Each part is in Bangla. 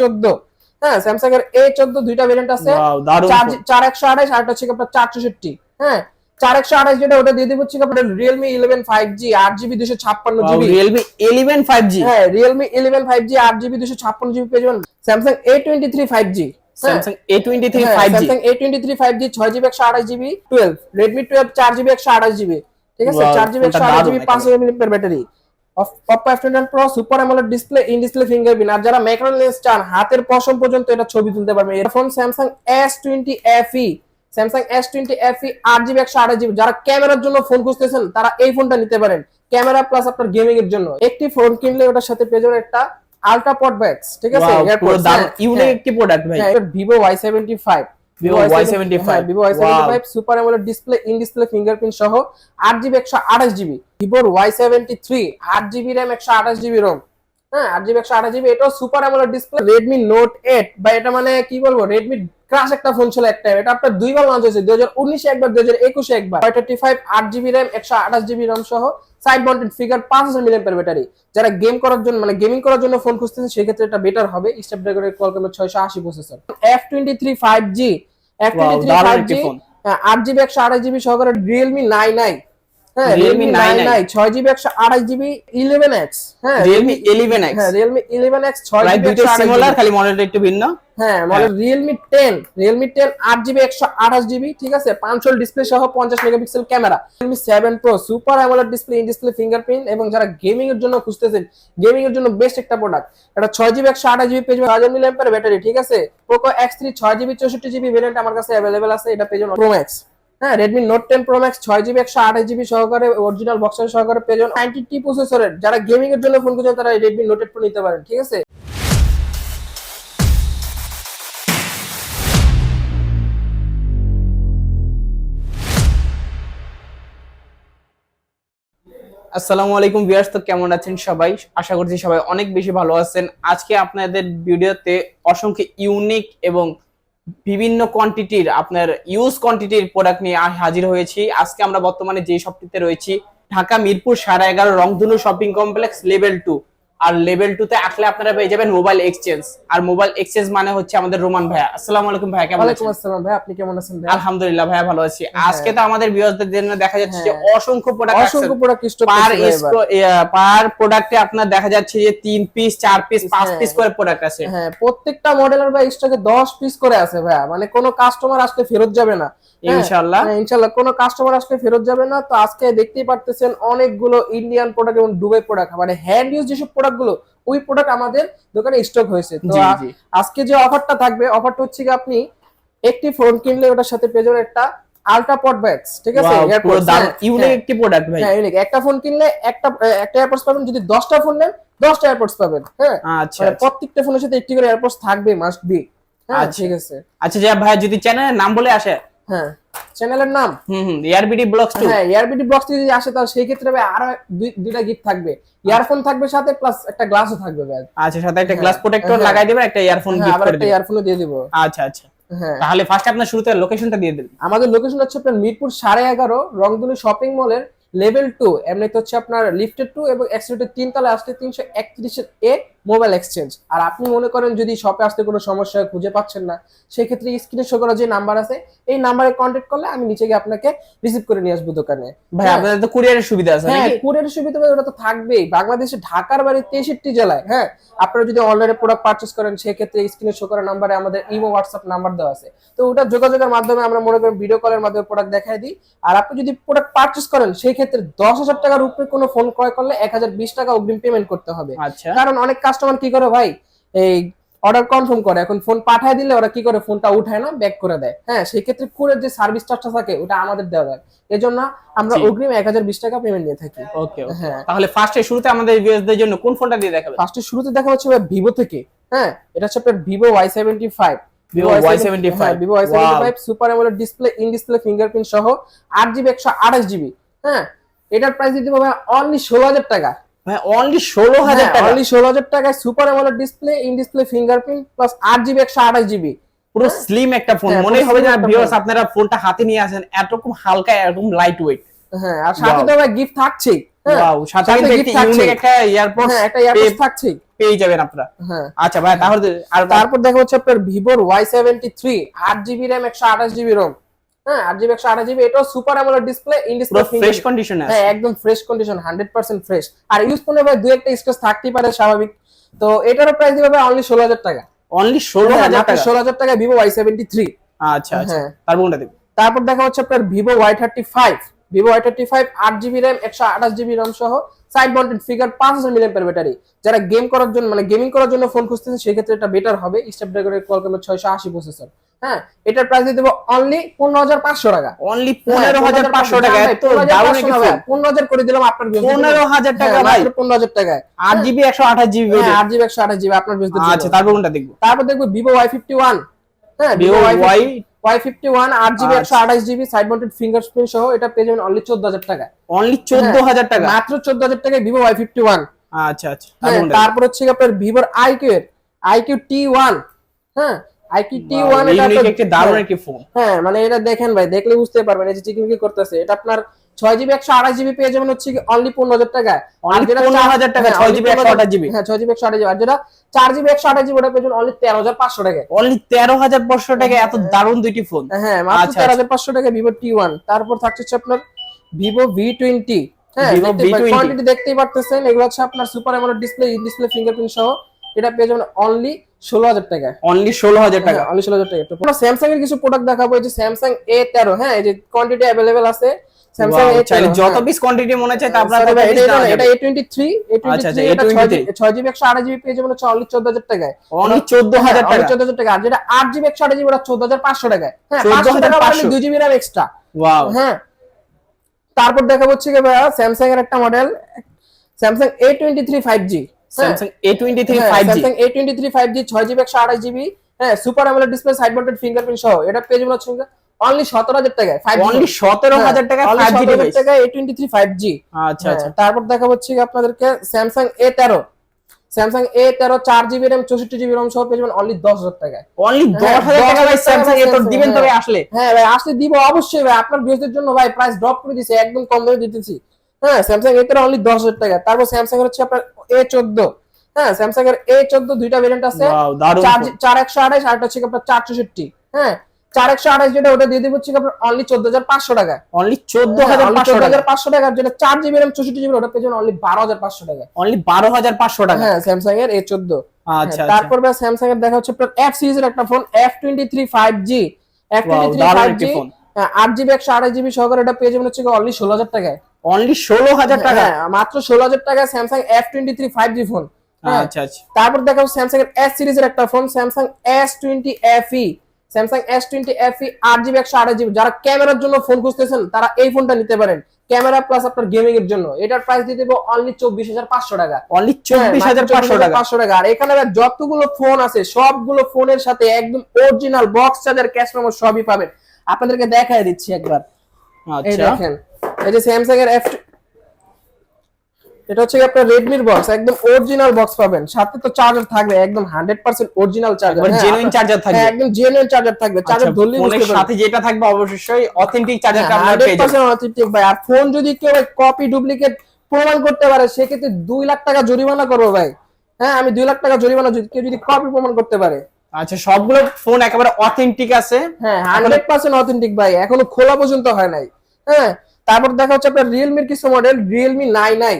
চোদ্দ। হ্যাঁ স্যামসাং এর এ চোদ্দ দুইটা ভেরিয়েন্ট আছে। চার একশো আঠাশ আর হচ্ছে আপনার চার চৌষট্টি। হ্যাঁ চার একশো আঠাশ যেটা ওটা দিয়ে দিব হচ্ছে আপনার রিয়েলমি ইলেভেন ফাইভ জি আট জিবি দুশো ছাপ্পান্ন GB Realme eleven five G হ্যাঁ রিয়েলমি ইলেভেন ফাইভ জি আট জিবি দুশো ছাপ্পান্ন জিবি পেয়ে যাবেন। Samsung A twenty three five G Samsung A twenty three five G Samsung A twenty three five G ছয় জিবি একশো আঠাশ জিবি টুয়েলভ রেডমি টুয়েলভ চার জিবি একশো আঠাশ জিবি ঠিক আছে? চার জিবি একশো আঠাশ জিবি পাঁচ একেবারে। Battery Oppo F twenty pro super AMOLED display in display fingerprint আর যারা ম্যাক্রো লেন্স চান হাতের পশম পর্যন্ত এটা ছবি তুলতে পারবে। Samsung S twenty Samsung S twenty আট জিবি একশো আঠাশ জিবি যারা ক্যামেরার জন্য ফোন খুঁজতেছেন তারা এই ফোনটা নিতে পারেন। ক্যামেরা প্লাস আপনার গেমিং এর জন্য। একটি ফোন কিনলে ওটার সাথে পেয়ে যাবেন একটা আলট্রা পড ব্যাগস ঠিক আছে? ইউনিক হ্যাঁ। একটি প্রোডাক্ট ভাই। Vivo Y seventy five Vivo Y75 Vivo super AMOLED display in display fingerprint সহ আট জিবি একশো আঠাশ জিবি ভিভোর ওয়াই সেভেন্টি থ্রি আট জিবি র্যাম একশো আঠাশ জিবি রোম হ্যাঁ আট জিবি একশো আঠাশ জিবি এটাও super AMOLED display Redmi note বা এটা মানে কি বলব রেডমি ক্রাশ একটা ফোন ছিল একটা এটা আপনার দুইবার লঞ্চ হয়েছে দুই হাজার উনিশে একবার দুই হাজার একুশে একবার। থার্টি ফাইভ আট জিবি র্যাম একশো আঠাশ জিবি রম সহ সাইড মাউন্টেড ফিগার পাঁচ হাজার মিলিয়ন ব্যাটারি যারা গেম করার জন্য মানে গেমিং করার জন্য ফোন খুঁজতেছে সেক্ষেত্রে এটা বেটার হবে। স্ন্যাপড্রাগনের কোয়ালকমের ছয়শো আশি processor F twenty three five G F twenty three five G আট জিবি একশো আঠাশ জিবি সহকারে রিয়েলমি নাইন আই হ্যাঁ Realme নাইন 9i আই ছয় জিবি একশো আঠাশ জিবি ইলেভেন এক্স হ্যাঁ রিয়েলমি ইলেভেন হ্যাঁ সিমিলার খালি মডেলটা একটু ভিন্ন। হ্যাঁ ঠিক আছে? ডিসপ্লে সহ পঞ্চাশ megapixel camera super display in display fingerprint এবং যারা গেমিং এর জন্য খুঁজতেছেন গেমিং এর জন্য বেস্ট একটা প্রোডাক্ট এটা ছয় জিবি একশো আঠাশ জিবি পেজ হাজার ব্যাটারি ঠিক আছে? ছয় জিবি চৌষট্টি জিবি ভেরিয়েন্ট আমার কাছে আছে। এটা পেজ হ্যাঁ Redmi note ten pro max ছয় জিবি একশো আঠাশ জিবি সহকারে অরিজিনাল বক্সের সহকারে পেজ নাইনটি টি প্রসেসরের যারা গেমিং এর জন্য ফোন খুঁজছেন তারা রেডমি নোট প্রো নিতে পারেন, ঠিক আছে? আসসালামু আলাইকুম ভিউয়ার্স তো কেমন আছেন সবাই? আশা করছি সবাই অনেক বেশি ভালো আছেন। আজকে আপনাদের ভিডিওতে অসংখ্য ইউনিক এবং বিভিন্ন কোয়ান্টিটির আপনার ইউজ কোয়ান্টিটির প্রোডাক্ট নিয়ে হাজির হয়েছি। আজকে আমরা বর্তমানে যে শপটিতে রয়েছি, ঢাকা মিরপুর সাড়ে এগারো Rongdhonu shopping complex level two আর লেভেল টু তে আসলে আপনারা পেয়ে যাবেন মোবাইল এক্সচেঞ্জ আর মোবাইল এক্সচেঞ্জ মানে হচ্ছে আমাদের রোমান ভাইয়া। আসসালামু আলাইকুম ভাইয়া কেমন ওয়ালাইকুম আছেন আসসালাম ভাই আপনি কেমন আছেন ভাই আলহামদুলিল্লাহ ভাইয়া ভালো আছি। আজকে তো আমাদের ভিউয়ারদের জন্য দেখা যাচ্ছে যে হ্যাঁ। অসংখ্য প্রোডাক্ট অসংখ্য প্রোডাক্ট স্টক পার পার প্রোডাক্টে আপনার দেখা যাচ্ছে যে তিন পিস চার পিস পাঁচ হ্যাঁ। পিস করে প্রোডাক্ট আছে। হ্যাঁ প্রত্যেকটা মডেলের ভাই স্টকে 10 পিস করে আছে ভাইয়া। মানে কোনো কাস্টমার আসলে ফেরত যাবে না। হ্যাঁ, ইনশাআল্লাহ। হ্যাঁ, ইনশাআল্লাহ। কোনো কাস্টমার আসলে ফেরত যাবে না। তো আজকে দেখতেই পারতেছেন অনেকগুলো ইন্ডিয়ান প্রোডাক্ট এবং দুবাই প্রোডাক্ট মানে হ্যান্ড ইউজ যেসব প্রোডাক্ট গুলো ওই প্রোডাক্ট আমাদের দোকানে স্টক হয়েছে তো। আজকে যে অফারটা থাকবে অফারটা হচ্ছে কি আপনি একটি ফোন কিনলে ওটার সাথে পেয়ে যাবেন একটা আলট্রা পড ব্যাগস ঠিক আছে দারুণ হ্যাঁ, ইউনিক হ্যাঁ। একটি প্রোডাক্ট ভাই হ্যাঁ ইউনিক একটা ফোন কিনলে একটা একটা এয়ারপোর্টস পাবেন যদি দশটা ফোন নেন দশটা এয়ারপোর্টস পাবেন হ্যাঁ আচ্ছা মানে আচ্ছা। প্রত্যেকটা ফোনের সাথে একটি করে এয়ারপোর্টস থাকবে মাস্ট বি হ্যাঁ আচ্ছা। ঠিক আছে আচ্ছা যে ভাই যদি চ্যানেলের নাম বলে আসে হ্যাঁ চ্যানেলের নাম? হুম হুম এয়ারবিডি ব্লগস টু হ্যাঁ এয়ারবিডি বক্স যদি আসে তাহলে সেই ক্ষেত্রে ভাই আরও দুই- দুইটা গিফট থাকবে। ইয়ারফোন থাকবে সাথে প্লাস একটা গ্লাসও থাকবে ভাই। আচ্ছা সাথে একটা হ্যাঁ, গ্লাস প্রোটেক্টর হ্যাঁ। লাগাই দিবেন একটা ইয়ারফোন হ্যাঁ, গিফট করে একটা দিবেন ইয়ারফোনও দিয়ে দিব। আচ্ছা আচ্ছা। হ্যাঁ। তাহলে ফার্স্ট আপনার শুরুতে লোকেশনটা দিয়ে দিন আমাদের লোকেশন হচ্ছে আপনার মিরপুর সাড়ে এগারো রংধনু শপিং মলের লেভেল টু এমনিতে হচ্ছে আপনার লিফটেড টু এবং এক্সিলেটেড তিন তলা আসলে তিনশো একত্রিশের এ মোবাইল এক্সচেঞ্জ। আর আপনি মনে করেন যদি শপে আসতে কোনো সমস্যা খুঁজে পাচ্ছেন না সেই ক্ষেত্রে স্ক্রিনে শো করা যে নাম্বার আছে এই নাম্বারে কন্ট্যাক্ট করলে আমি নিচে গিয়ে আপনাকে রিসিভ করে নিয়ে আসব দোকানে। ভাই হ্যাঁ। আপনাদের তো কুরিয়ারের সুবিধা আছে হ্যাঁ কুরিয়ারের সুবিধা ওটা তো থাকবেই। বাংলাদেশে ঢাকার বাড়ি তেষট্টি জেলায় হ্যাঁ আপনারা যদি অনলাইনে প্রোডাক্ট পারচেস করেন সেক্ষেত্রে স্ক্রিনে শো করা নাম্বারে আমাদের ইমো হোয়াটসঅ্যাপ নাম্বার দেওয়া আছে। তো ওটা যোগাযোগের মাধ্যমে আমরা মনে করেন ভিডিও কলের মাধ্যমে প্রোডাক্ট দেখাই দিই। আর আপনি যদি প্রোডাক্ট পারচেস করেন সেই ক্ষেত্রে দশ হাজার টাকার উপরে কোনো ফোন ক্রয় করলে এক হাজার বিশ টাকা অগ্রিম পেমেন্ট করতে হবে। আচ্ছা। কারণ অনেক কাস্টমার কি করে ভাই এই অর্ডার কনফার্ম করে এখন ফোন পাঠায় দিলে ওরা কি করে ফোনটা উঠায় না ব্যাক করে দেয়। হ্যাঁ সেই ক্ষেত্রে কুরিয়ার যে সার্ভিস চার্জটা থাকে ওটা আমাদের দেওয়া যায় জন্য আমরা অগ্রিম এক হাজার বিশ টাকা পেমেন্ট নিয়ে থাকি। ওকে হ্যাঁ। তাহলে ফার্স্টে শুরুতে আমাদের ভিউয়ারদের জন্য কোন ফোনটা দিয়ে দেখাবেন? ফার্স্টে শুরুতে দেখা হচ্ছে ভিভো থেকে। হ্যাঁ এটা হচ্ছে আপনার Vivo Y seventy five Vivo Y75 Vivo Y seventy five super AMOLED display in display fingerprint সহ আট জিবি একশো আঠাশ জিবি হ্যাঁ এটার প্রাইস দিতে পারবে অনলি ষোলো হাজার টাকা। ভাই অনলি ষোলো হাজার টাকা? অনলি ষোলো হাজার টাকায় super AMOLED display in display fingerprint plus আট জিবি একশো আঠাশ জিবি পুরো স্লিম একটা ফোন হ্যাঁ, মনে হবে যে ভিউয়ার্স আপনারা ফোনটা হাতে নিয়ে আসেন এরকম হালকা এরকম লাইট ওয়েট হ্যাঁ আর সাথে তো ভাই গিফট হ্যাঁ? ওয়াও সাথে gift একটা থাকছে। একটা হ্যাঁ একটা ইয়ারপড থাকছেই। পেয়ে যাবেন আপনারা। হ্যাঁ। আচ্ছা ভাই তাহলে আর তারপর দেখা হচ্ছে আপনার ভিভোর ওয়াই সেভেন্টি থ্রি আট জিবি হ্যাঁ আট জিবি একশো আঠাশ জিবি এটাও super AMOLED display in display fresh কন্ডিশনে হ্যাঁ একদম fresh condition hundred percent fresh আর ইউজ করলে ভাই দু একটা স্ক্র্যাচ থাকতেই পারে স্বাভাবিক। তো এটারও প্রাইস দিবে অনলি ষোলো হাজার টাকা। অনলি ষোলো হ্যাঁ, হাজার টাকা? ষোলো হাজার টাকা ভিভো ওয়াই সেভেন্টি থ্রি আচ্ছা আচ্ছা। হ্যাঁ। তারপর কোনটা তারপর দেখা হচ্ছে আপনার Vivo Y thirty five Vivo Y thirty five আট জিবি র্যাম একশো আঠাশ জিবি র্যাম সহ সাইড মাউন্টেড ফিগার পাঁচ হাজার মিলিয়ন ব্যাটারি যারা গেম করার জন্য মানে গেমিং করার জন্য ফোন খুঁজতেছে সেক্ষেত্রে এটা বেটার হবে। স্ন্যাপড্রাগনের কোয়ালকমের ছয়শো আশি প্রসেসর হ্যাঁ এটার প্রাইস দিয়ে দেবো অনলি পনেরো হাজার পাঁচশো টাকা। অনলি পনেরো হাজার পাঁচশো টাকা পনেরো হাজার করে দিলাম আপনার পনেরো হাজার টাকা হ্যাঁ, ভাই পনেরো হাজার টাকায়। আট জিবি একশো আঠাশ জিবি হ্যাঁ, আট জিবি একশো আঠাশ জিবি আপনার আচ্ছা তারপর কোনটা দেখব? তারপর দেখব ভিভো ওয়াই ফিফটি ওয়ান হ্যাঁ ভিভো ওয়াই আচ্ছা। সাইড মাউন্টেড ফিঙ্গারপ্রিন্ট সহ এটা পেয়ে যাবেন অনলি চোদ্দ হাজার টাকা। অনলি চোদ্দ হাজার টাকা? মাত্র চোদ্দ হাজার টাকায় ভিভো ওয়াই ফিফটি ওয়ান আচ্ছা। আচ্ছা তারপর হচ্ছে আপনার ভিভোর আইকিউ এর টি ওয়ান হ্যাঁ আইকিউ টি দেখব? ওয়ান Wow, unique একটি দারুণ একটি ফোন হ্যাঁ মানে এটা দেখেন ভাই দেখলে বুঝতে পারবেন এই যে চিকিমিকি করতেছে এটা আপনার ছয় জিবি একশো আঠাশ জিবি পেয়ে যাবেন হচ্ছে অনলি পনেরো হাজার টাকায়। যেটা 15,000 টাকা, হ্যাঁ, 6 GB only 128 হ্যাঁ ছয় জিবি একশো আঠাশ জিবি আর যেটা চার জিবি একশো আঠাশ জিবি ওটা পেয়ে যাবেন অনলি তেরো হাজার পাঁচশো টাকায়। অনলি তেরো হাজার পাঁচশো টাকা এত দারুণ দুইটি ফোন হ্যাঁ মাত্র তেরো হাজার পাঁচশো টাকা ভিভো টি ওয়ান তারপর থাকছে হচ্ছে আপনার ভিভো ভি টোয়েন্টি হ্যাঁ Vivo V20 কোয়ান্টিটি দেখতেই পারতেছেন। এগুলো হচ্ছে আপনার super AMOLED display display fingerprint সহ। এটা পেয়ে যাবেন অনলি ষোলো হাজার টাকা অনলি ষোলো হাজার টাকা। অনলি ষোলো হাজার টাকা স্যামসাং এর কিছু প্রোডাক্ট দেখাবো এই যে স্যামসাং এ তেরো। হ্যাঁ এই যে কোয়ান্টিটি অ্যাভেলেবেল আছে। স্যামসাং চাইলে যত পিস কোয়ান্টিটি মনে তা আপনারা এটা এটা এটা A23 পেয়ে যাবেন অনলি টাকায়। অনলি টাকা। আর যেটা ওটা টাকায়। হ্যাঁ 14,500 টাকা বাড়লে দুই জিবি র্যাম এক্সট্রা ওয়াও হ্যাঁ। তারপর দেখা হচ্ছে কি ভাইয়া স্যামসাং এর একটা model Samsung A twenty three five G Samsung A twenty three হ্যাঁ, five G Samsung A twenty three five G ছয় জিবি একশো আঠাশ জিবি হ্যাঁ super AMOLED display side mounted fingerprint সহ। এটা পেয়ে যাবেন হচ্ছে অনলি সতেরো হাজার টাকায় ফাইভ অনলি সতেরো হাজার টাকা জি ডিভাইস টাকায় A twenty three five G আচ্ছা আচ্ছা। তারপর দেখা হচ্ছে আপনাদেরকে স্যামসাং এ তেরো। স্যামসাং এ তেরো চার জিবি র্যাম চৌষট্টি জিবি রম সহ পেয়ে যাবেন অনলি দশ হাজার টাকায়। অনলি হ্যাঁ, দশ হাজার টাকা ভাই 10,000 স্যামসাং এ তো দিবেন হ্যাঁ। তবে আসলে। হ্যাঁ ভাই আসলে দিব অবশ্যই ভাই। আপনার ভিউজের জন্য ভাই প্রাইস ড্রপ করে দিছি একদম কম দামে দিতেছি হ্যাঁ স্যামসাং এ তেরো অনলি দশ হাজার টাকা তারপর স্যামসাং হচ্ছে আপনার এ চোদ্দ। হ্যাঁ স্যামসাং এর এ চোদ্দ দুইটা ভেরিয়েন্ট আছে। চার একশো আঠাশ আরেকটা হচ্ছে আপনার চার চৌষট্টি। হ্যাঁ চার একশো আঠাশ যেটা ওটা দিয়ে আপনার অনলি চোদ্দ হাজার পাঁচশো টাকা। অনলি চোদ্দ হাজার পাঁচশো টাকা। টাকা যেটা চার জিবি র্যাম চৌষট্টি জিবি ওটা যাবেন অনলি বারো হাজার পাঁচশো টাকা। অনলি বারো হাজার পাঁচশো টাকা। হ্যাঁ স্যামসাং এর এ চোদ্দ। আচ্ছা হ্যাঁ, তারপর স্যামসাং এর দেখা হচ্ছে আপনার এফ সিরিজের একটা phone F twenty three five G F twenty three five G আট জিবি একশো আঠাশ জিবি সহকারে এটা পেয়ে যাবেন হচ্ছে অনলি ষোলো হাজার টাকায়। অনলি ষোলো হাজার টাকা? হ্যাঁ মাত্র ষোলো হাজার টাকায় Samsung F twenty three five G phone আচ্ছা আচ্ছা। তারপর দেখা হচ্ছে স্যামসাং এর এস সিরিজের একটা phone Samsung S twenty F E Samsung S twenty F আট জিবি একশো আঠাশ জিবি যারা ক্যামেরার জন্য ফোন খুঁজতেছেন তারা এই ফোনটা নিতে পারেন। ক্যামেরা প্লাস আপনার গেমিং এর জন্য। এটার প্রাইস দিয়ে দেবো অনলি চব্বিশ হাজার পাঁচশো টাকা। অনলি চব্বিশ হাজার পাঁচশো টাকা। পাঁচশো টাকা। আর এখানে যতগুলো ফোন আছে সবগুলো ফোনের সাথে একদম original box charger cash memo সবই পাবেন। আপনাদেরকে দেখাই দিচ্ছি একবার। এই আচ্ছা। দেখেন এই যে স্যামসাং এর এফ এটা হচ্ছে আপনার রেডমির বক্স একদম অরিজিনাল বক্স পাবেন। সাথে তো চার্জার থাকবে একদম hundred percent original charger genuine charger থাকবে। একদম জেনুইন চার্জার থাকবে। চার্জার আচ্ছা, ফোনের বুঝতে সাথে যেটা থাকবে অবশ্যই অথেন্টিক চার্জারটা আপনারা হান্ড্রেড পেয়ে যাবেন। পার্সেন্ট অথেন্টিক ভাই। আর ফোন যদি কেউ কপি ডুপ্লিকেট প্রমাণ করতে পারে সেক্ষেত্রে দুই লাখ টাকা জরিমানা করব ভাই। হ্যাঁ আমি দুই লাখ টাকা জরিমানা যদি কেউ যদি কপি প্রমাণ করতে পারে। আচ্ছা সবগুলো ফোন একেবারে অথেন্টিক আছে। হ্যাঁ হান্ড্রেড পার্সেন্ট অথেন্টিক ভাই। এখনও খোলা পর্যন্ত হয় নাই। হ্যাঁ তারপর দেখা হচ্ছে আপনার রিয়েলমির কিছু মডেল রিয়েলমি নাইন আই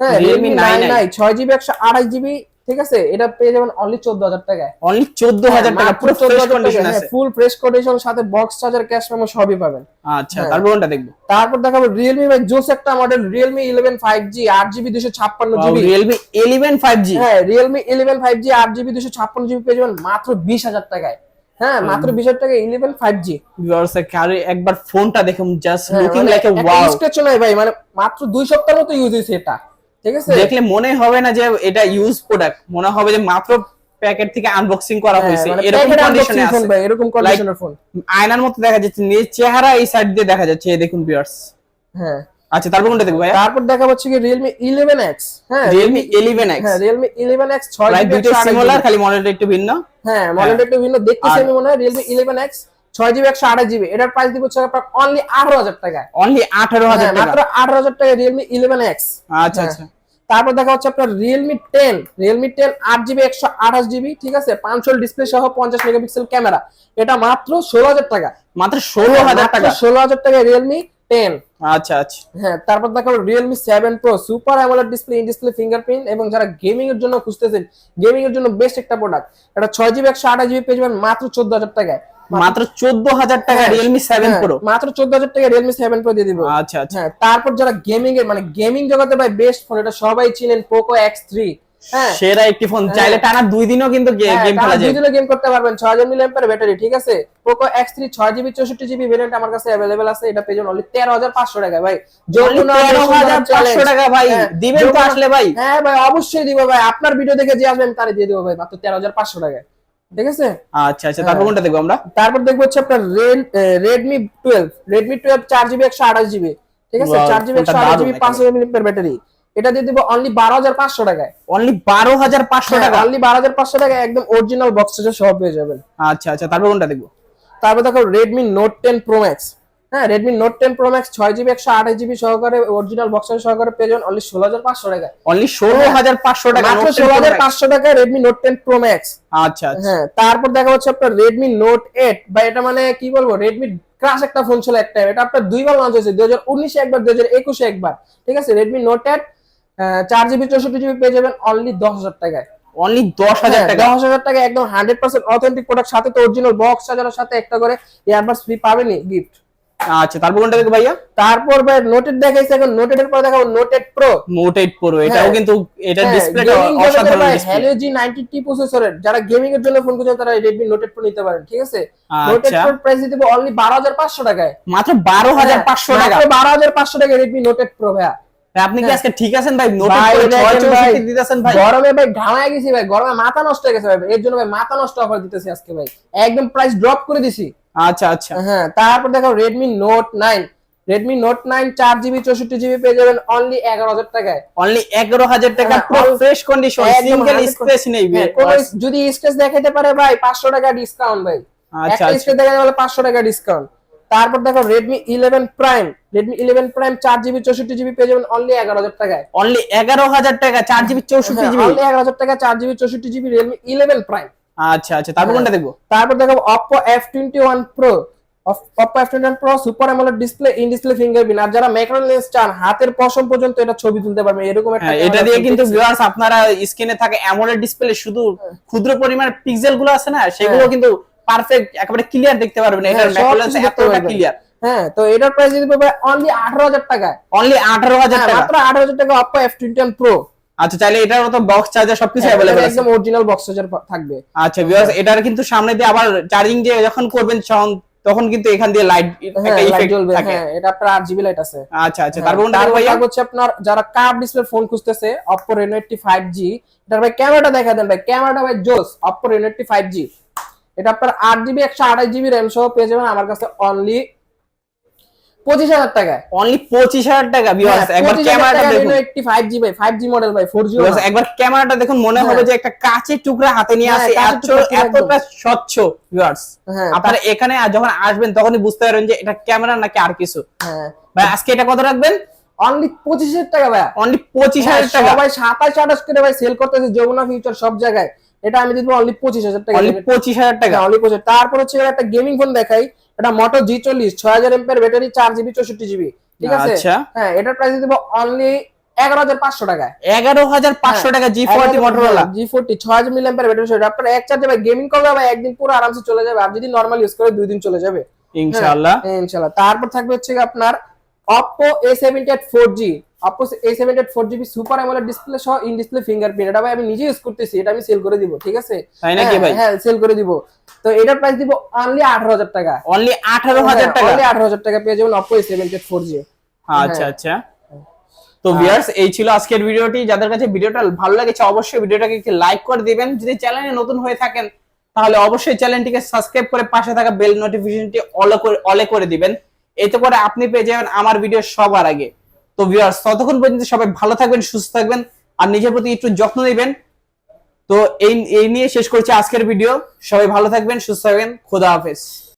হ্যাঁ রিয়েলমি নাইন 9i আই ছয় জিবি একশো আড়াই জিবি ঠিক আছে? এটা পেয়ে যাবেন অনলি চোদ্দ হাজার টাকায়। অনলি চোদ্দ হাজার টাকা পুরো ফ্রেশ কন্ডিশন আছে। ফুল ফ্রেশ কন্ডিশন সাথে বক্স চার্জার ক্যাশ মেমো সবই পাবেন। আচ্ছা হ্যাঁ। তারপর কোনটা দেখব? তারপর দেখাবো রিয়েলমি ভাই জোস একটা model Realme eleven five G আট জিবি দুশো ছাপ্পান্ন GB Realme eleven five G হ্যাঁ রিয়েলমি ইলেভেন ফাইভ জি আট জিবি দুশো ছাপ্পান্ন জিবি পেয়ে যাবেন মাত্র বিশ হাজার টাকায়। হ্যাঁ মাত্র বিশ হাজার টাকায় ইলেভেন ফাইভ জি আরে একবার ফোনটা দেখুন জাস্ট হ্যাঁ, লুকিং লাইক এ ওয়াও ভাই মানে মাত্র দুই সপ্তাহের মতো ইউজ হয়েছে এটা। ঠিক আছে? দেখলে মনে হবে না যে এটা ইউজ প্রোডাক্ট মনে হবে যে মাত্র প্যাকেট থেকে আনবক্সিং করা হ্যাঁ, হয়েছে। মানে এরকম কন্ডিশনে আছে। ভাই, এরকম কন্ডিশনের ফোন আয়নার মতো দেখা যাচ্ছে নিজের চেহারা এই সাইড দিয়ে দেখা যাচ্ছে এই দেখুন ভিউয়ার্স হ্যাঁ। আচ্ছা তারপর কোনটা দেখব ভাই তারপর দেখা হচ্ছে কি ইলেভেন এক্স হ্যাঁ রিয়েলমি ইলেভেন এক্স হ্যাঁ রিয়েলমি ইলেভেন এক্স ছয় জিবি দুটো সিমিলার খালি মডেলটা একটু ভিন্ন। হ্যাঁ মডেলটা একটু ভিন্ন। দেখতে আর- সেমি মনে হয় ইলেভেন এক্স ছয় জিবি একশো আঠাশ জিবি এটার প্রাইস দিব হচ্ছে আপনার অনলি আঠারো হাজার টাকায়। অনলি আঠারো হাজার হ্যাঁ, টাকা। মাত্র আঠারো হাজার টাকা রিয়েলমি ইলেভেন এক্স আচ্ছা হ্যাঁ। আচ্ছা। তারপর দেখা হচ্ছে আপনার রিয়েলমি টেন রিয়েলমি টেন আট জিবি একশো আঠাশ জিবি ঠিক আছে? পাঁচশো ডিসপ্লে সহ পঞ্চাশ মেগাপিক্সেল ক্যামেরা। এটা মাত্র ষোলো হাজার টাকা। মাত্র ষোলো হাজার টাকা। ষোলো হাজার টাকা রিয়েলমি টেন আচ্ছা আচ্ছা। হ্যাঁ তারপর দেখা Realme seven pro super AMOLED display in display fingerprint এবং যারা গেমিং এর জন্য খুঁজতেছেন গেমিং এর জন্য বেস্ট একটা প্রোডাক্ট এটা ছয় জিবি একশো আঠাশ জিবি পেয়ে যাবেন মাত্র চোদ্দ হাজার টাকায়। মাত্র চোদ্দ হাজার টাকা হ্যাঁ, রিয়েলমি সেভেন হ্যাঁ, মাত্র চোদ্দ হাজার টাকা রিয়েলমি সেভেন প্রো দিয়ে দিব। আচ্ছা আচ্ছা। হ্যাঁ তারপর যারা গেমিং এর মানে গেমিং জগতে ভাই বেস্ট ফোন এটা সবাই চিনেন থ্রি হ্যাঁ। সেরা একটি ফোন চাইলে টানা দুই দিনও কিন্তু গেম খেলা যায়। দুই দিনও গেম করতে পারবেন। ছয় হাজার মিলি ব্যাটারি ঠিক আছে? ছয় জিবি চৌষট্টি জিবি ভেরিয়েন্ট আমার কাছে অ্যাভেলেবেল আছে। এটা পেজন অনলি তেরো হাজার পাঁচশো টাকা ভাই। হাজার পাঁচশো টাকা ভাই। হ্যাঁ, দিবেন তো আসলে ভাই। হ্যাঁ ভাই অবশ্যই দিব ভাই। আপনার ভিডিও দেখে যে আসবেন তারে দিয়ে দিব ভাই মাত্র তেরো হাজার পাঁচশো টাকা ঠিক আছে আচ্ছা আচ্ছা তারপর কোনটা দেখব আমরা? তারপর দেখব হচ্ছে আপনার রেডমি টুয়েলভ রেডমি টুয়েলভ চার জিবি একশো আঠাশ জিবি ঠিক আছে? চার জিবি একশো আঠাশ জিবি পাঁচ হাজার ব্যাটারি এটা দিয়ে দিব অনলি বারো হাজার পাঁচশো টাকায়। অনলি বারো হাজার পাঁচশো টাকা? অনলি বারো হাজার পাঁচশো টাকায় একদম অরিজিনাল বক্স সহ পেয়ে যাবেন। আচ্ছা আচ্ছা তারপর কোনটা দেখব? তারপর দেখো Redmi note ten pro max হ্যাঁ Redmi note ten pro max ছয় জিবি একশো আঠাশ জিবি সহকারে অরিজিনাল বক্স সহকারে পেয়ে যাবেন অনলি ষোলো হাজার পাঁচশো টাকায়। অনলি ষোলো হাজার পাঁচশো টাকা মাত্র ষোলো হাজার পাঁচশো টাকায় Redmi note ten pro max আচ্ছা হ্যাঁ তারপর দেখা হচ্ছে আপনার রেডমি নোট এইট বা এটা মানে কি বলব? রেডমি ক্রাশ একটা ফোন ছিল একটা। এটা আপনার দুইবার লঞ্চ হয়েছে দুই হাজার উনিশে একবার দুই হাজার একুশে একবার। ঠিক আছে? রেডমি নোট এইট চার জিবি চৌষট্টি জিবি পেয়ে যাবেন অনলি দশ হাজার টাকায়। অনলি দশ হাজার হ্যাঁ, টাকা দশ হাজার টাকা একদম হান্ড্রেড পার্সেন্ট অথেন্টিক প্রোডাক্ট সাথে তো অরিজিনাল বক্স চার্জারের সাথে একটা করে ইয়ারবাডস ফ্রি পাবেনি গিফট আচ্ছা তারপর কোনটা দেখব ভাইয়া? তারপর ভাই নোটেড দেখাইছে এখন নোটেড এর পর দেখাবো note eight pro note eight pro এটাও হ্যাঁ। কিন্তু এটা ডিসপ্লেটা অসাধারণ display Helio G ninety T প্রসেসরের যারা গেমিং এর জন্য ফোন করছেন তারা রেডমি নোটেড প্রো নিতে পারেন ঠিক আছে? নোটেড প্রো প্রাইস দিতে অনলি বারো হাজার পাঁচশো টাকায়। মাত্র বারো হাজার পাঁচশো টাকা। বারো হাজার পাঁচশো টাকা রেডমি নোটেড প্রো ভাইয়া। আপনি কি আজকে ঠিক আছেন ভাই? নোট দিতেছেন ভাই। গরমে ভাই ঘামায় গেছি ভাই গরমে মাথা নষ্ট হয়ে গেছে ভাই এর জন্য ভাই মাথা নষ্ট অফার দিতেছি আজকে ভাই। একদম প্রাইস ড্রপ করে দিছি। আচ্ছা আচ্ছা। হ্যাঁ তারপর দেখো Redmi note nine Redmi note nine চার জিবি চৌষট্টি জিবি পেয়ে যাবেন অনলি এগারো হাজার টাকায়। অনলি এগারো হাজার টাকা হ্যাঁ, ফ্রেশ কন্ডিশন সিঙ্গেল 100% স্ক্র্যাচ নেই হ্যাঁ, যদি স্কেচ দেখাইতে পারে ভাই পাঁচশো টাকা ডিসকাউন্ট ভাই। আচ্ছা একটা আচ্ছা। দেখাতে পারলে পাঁচশো টাকা ডিসকাউন্ট তারপর দেখো Redmi eleven prime Redmi eleven prime চার জিবি চৌষট্টি জিবি পেয়ে যাবেন অনলি এগারো হাজার টাকায়। অনলি এগারো হাজার টাকা চার জিবি চৌষট্টি জিবি। অনলি এগারো হাজার টাকা চার জিবি চৌষট্টি জিবি রিয়েলমি ইলেভেন প্রাইম আচ্ছা আচ্ছা তারপর হ্যাঁ। কোনটা দেখব? তারপর দেখো Oppo F twenty one pro Oppo F twenty one pro super AMOLED display in display fingerprint আর যারা ম্যাক্রো লেন্স চান হাতের পশম পর্যন্ত এটা ছবি তুলতে পারবে। এরকম একটা হ্যাঁ, এটা দিয়ে কিন্তু ভিউয়ার্স আপনারা স্ক্রিনে থাকে অ্যামোলেড ডিসপ্লে শুধু ক্ষুদ্র পরিমাণ পিক্সেলগুলো আছে না সেগুলো হ্যাঁ। কিন্তু পারফেক্ট একেবারে ক্লিয়ার দেখতে পারবেন। হ্যাঁ, ম্যাকুলেন্স কিছু দেখতে এতটা ক্লিয়ার হ্যাঁ তো এটার প্রাইস দিতে পারবে অনলি আঠারো হাজার টাকায়। অনলি আঠারো হাজার হ্যাঁ, টাকা। মাত্র আঠারো হাজার টাকা Oppo F twenty one pro আচ্ছা চাইলে এটার মতো বক্স চার্জার সবকিছু অ্যাভেলেবল আছে। একদম অরিজিনাল বক্স চার্জার থাকবে। আচ্ছা ভিউয়ার্স এটার কিন্তু সামনে দিয়ে আবার চার্জিং যে যখন করবেন তখন- তখন কিন্তু এখান দিয়ে লাইট হ্যাঁ একটা ইফেক্ট থাকে। হ্যাঁ এটা আপনার আট জিবি লাইট আছে। আচ্ছা আচ্ছা তারপর কোনটা তারপর দেখব ভাইয়া হচ্ছে আপনার যারা কার্ভ ডিসপ্লে ফোন খুঁজতেছে Oppo Reno 80 5G এটার ভাই ক্যামেরাটা দেখা দেন ভাই ক্যামেরাটা ভাই জোস Oppo Reno 80 5G এটা আপনার আট জিবি একশো আঠাশ জিবি র্যাম সহ পেয়ে যাবেন আমার কাছে অনলি পঁচিশ হাজার টাকায়। অনলি পঁচিশ হাজার টাকা ভিউয়ার্স একবার ক্যামেরাটা দেখুন। এইটটি ফাইভ জি ভাই ফাইভ জি মডেল ভাই ফোর জি একবার ক্যামেরাটা দেখুন মনে হবে হ্যাঁ। যে একটা কাঁচের টুকরা হাতে নিয়ে হ্যাঁ, আসে এতটা স্বচ্ছ হ্যাঁ আপনারা এখানে যখন আসবেন তখনই বুঝতে পারবেন যে এটা ক্যামেরা নাকি আর কিছু। হ্যাঁ। ভাই আজকে এটা কত রাখবেন? অনলি পঁচিশ হাজার টাকা ভাই অনলি পঁচিশ হ্যাঁ, হাজার টাকা। সবাই সাতাশ আঠাশ করে ভাই সেল করতেছে যমুনা ফিউচার সব জায়গায়। এটা আমি দিব অনলি পঁচিশ হাজার টাকা অনলি পঁচিশ হাজার টাকা। অনলি পঁচিশ। তারপর হচ্ছে একটা গেমিং ফোন দেখাই। এটা মোটো জি চল্লিশ ছয় হাজার এমপের ব্যাটারি চার জিবি চৌষট্টি জিবি ঠিক আছে? আচ্ছা। হ্যাঁ এটার প্রাইস দিব অনলি এগারো হাজার পাঁচশো টাকায়। এগারো হাজার পাঁচশো টাকা G forty Motorola G forty ছয় হাজার ব্যাটারি আপনার এক চার্জে ভাই গেমিং একদিন পুরো আরামসে চলে যাবে। আর যদি নর্মাল ইউজ করে দুই দিন চলে যাবে। ইনশাআল্লাহ। হ্যাঁ, ইনশাআল্লাহ। তারপর থাকবে হচ্ছে আপনার Oppo A78 4G Oppo A78 4GB super AMOLED display সহ ইন ডিসপ্লে ফিঙ্গারপ্রিন্ট এটা ভাই আমি নিজে ইউজ করতেছি এটা আমি সেল করে দিব ঠিক আছে? তাই নাকি হ্যাঁ, ভাই? হ্যাঁ সেল করে দিব। তো এটার প্রাইস দিব অনলি আঠারো হাজার টাকা। অনলি আঠারো হাজার টাকা? অনলি আঠারো হাজার টাকা পেয়ে যাবেন Oppo A78 4G আচ্ছা হ্যাঁ। আচ্ছা তো ভিউয়ার্স এই ছিল আজকের ভিডিওটি। যাদের কাছে ভিডিওটা ভালো লেগেছে অবশ্যই ভিডিওটাকে একটি লাইক করে দিবেন। যদি চ্যানেলে নতুন হয়ে থাকেন তাহলে অবশ্যই চ্যানেলটিকে সাবস্ক্রাইব করে পাশে থাকা বেল নোটিফিকেশনটি অলে করে অলে করে দিবেন। এতে করে আপনি পেয়ে যাবেন আমার ভিডিও সবার আগে। তো ভিউয়ার্স ততক্ষণ পর্যন্ত সবাই ভালো থাকবেন, সুস্থ থাকবেন, আর নিজের প্রতি একটু যত্ন নেবেন। তো এই এই নিয়ে শেষ করছি আজকের ভিডিও সবাই ভালো থাকবেন, সুস্থ থাকবেন। খোদা হাফেজ।